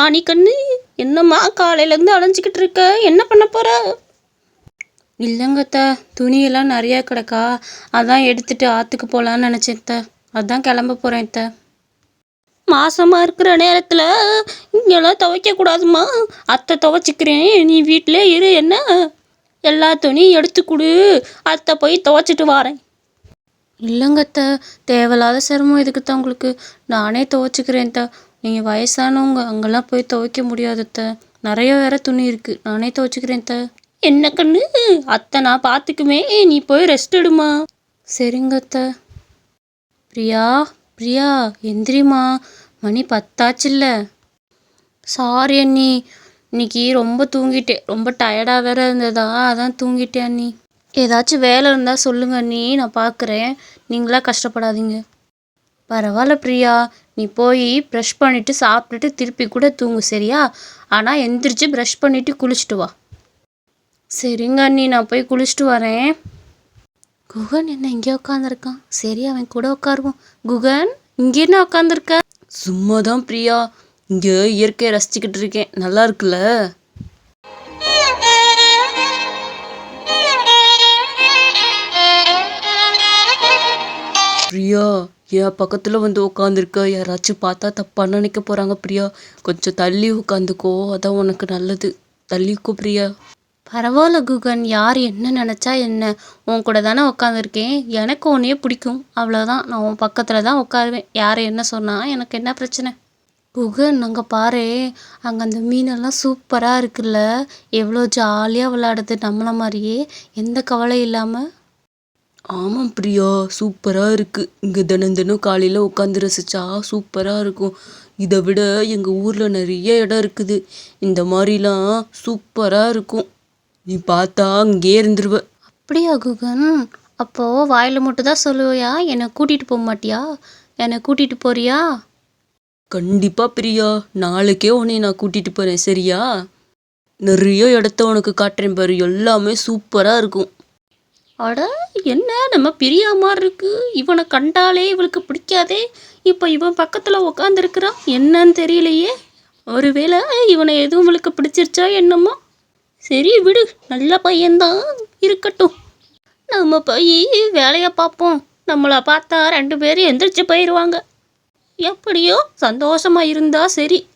ராணி கண்ணு என்னம்மா காலையிலேருந்து அலைஞ்சிக்கிட்டு இருக்க? என்ன பண்ண போற? இல்லைங்கத்த துணியெல்லாம் நிறையா கிடக்கா. அதான் எடுத்துட்டு ஆற்றுக்கு போகலான்னு நினச்சேன். அதான் கிளம்ப போகிறேன் அத்தை. மாசமா இருக்கிற நேரத்தில் இங்கெல்லாம் துவைக்க கூடாதும்மா. அத்தை துவைச்சிக்கிறேன் நீ வீட்டிலே இரு என்ன? எல்லா துணியும் எடுத்து கொடு. அத்தை போய் துவைச்சிட்டு வரேன். இல்லைங்க அத்தை தேவையில்லாத சிரமம் எதுக்கு தான் உங்களுக்கு? நானே துவைச்சிக்கிறேன் த நீங்கள் வயசானவங்க அங்கெல்லாம் போய் துவைக்க முடியாது அத்தை. நிறைய வேற துணி இருக்குது நானே துவைச்சிக்கிறேன் த என்ன கண்ணு? அத்தை நான் பார்த்துக்குமே. நீ போய் ரெஸ்ட் எடுமா. சரிங்க அத்தை. பிரியா பிரியா எந்திரிம்மா. மணி பத்தாச்சுல்ல. சாரி அண்ணி. இன்னைக்கு ரொம்ப தூங்கிட்டேன் ரொம்ப டயர்டாக வேற இருந்ததா? அதான் தூங்கிட்டேன் அண்ணி. ஏதாச்சும் வேலை இருந்தால் சொல்லுங்க அண்ணி. நான் பார்க்குறேன். நீங்களா கஷ்டப்படாதீங்க. பரவாயில்ல பிரியா. நீ போய் ப்ரஷ் பண்ணிவிட்டு சாப்பிட்டுட்டு திருப்பி கூட தூங்கு சரியா? ஆனால் எந்திரிச்சு ப்ரஷ் பண்ணிவிட்டு குளிச்சுட்டு வா. சரிங்க அண்ணி நான் போய் குளிச்சுட்டு வரேன். குகன் என்ன இங்கே உட்காந்துருக்கான் சரி அவன் கூட உட்காருவோம் குகன் இங்கே என்ன உட்காந்துருக்க சும்மா தான் பிரியா. இங்கே இயற்கையை ரசிச்சுக்கிட்டு இருக்கேன். நல்லா இருக்குல்ல? பிரியா என் பக்கத்தில் வந்து உட்காந்துருக்க யாராச்சும் பார்த்தா தப்பாக நினைக்க போகிறாங்க பிரியா. கொஞ்சம் தள்ளி உட்காந்துக்கோ அதான் உனக்கு நல்லது. தள்ளிக்கோ பிரியா. பரவாயில்ல குகன். யார் என்ன நினச்சா என்ன? உன் கூட தானே உட்காந்துருக்கேன் எனக்கு உன்னையே பிடிக்கும். அவ்வளோதான் நான் உன் பக்கத்தில் தான் உட்காருவேன் யார் என்ன சொன்னால் எனக்கு என்ன பிரச்சனை? குகன் அங்கே பாரு. அங்கே அந்த மீனெல்லாம் சூப்பராக இருக்குல்ல. எவ்வளோ ஜாலியாக விளையாடுது நம்மளை மாதிரியே. எந்த கவலையும் இல்லாமல் ஆமாம் பிரியா சூப்பராக இருக்குது இங்கே தினம் தினம் காலையில் உட்காந்து ரசிச்சா சூப்பராக இருக்கும். இதை விட எங்கள் ஊரில் நிறைய இடம் இருக்குது. இந்த மாதிரிலாம் சூப்பராக இருக்கும். நீ பார்த்தா அங்கேயே இருந்துருவ. அப்படியா குகன்? அப்போது வாயில் மட்டும் தான் சொல்லுவியா? என்னை கூட்டிகிட்டு போக மாட்டியா? என்னை கூட்டிகிட்டு போறியா? கண்டிப்பாக பிரியா. நாளைக்கே உன்னை நான் கூட்டிகிட்டு போகிறேன் சரியா? நிறைய இடத்த உனக்கு காட்டுறேன் பாரு. எல்லாமே சூப்பராக இருக்கும். அட என்ன? நம்ம பிரியா மாதிரி இருக்கு இவனை கண்டாலே இவளுக்கு பிடிக்காதே. இப்போ இவன் பக்கத்தில் உக்காந்துருக்கிறான். என்னன்னு தெரியலையே. ஒருவேளை இவனை எதுவும் இவளுக்கு பிடிச்சிருச்சா என்னமோ? சரி விடு. நல்ல பையன்தான் இருக்கட்டும். நம்ம போய் வேலையை பார்ப்போம். நம்மளை பார்த்தா ரெண்டு பேரும் எந்திரிச்சு போயிடுவாங்க. எப்படியோ சந்தோஷமாக இருந்தால் சரி.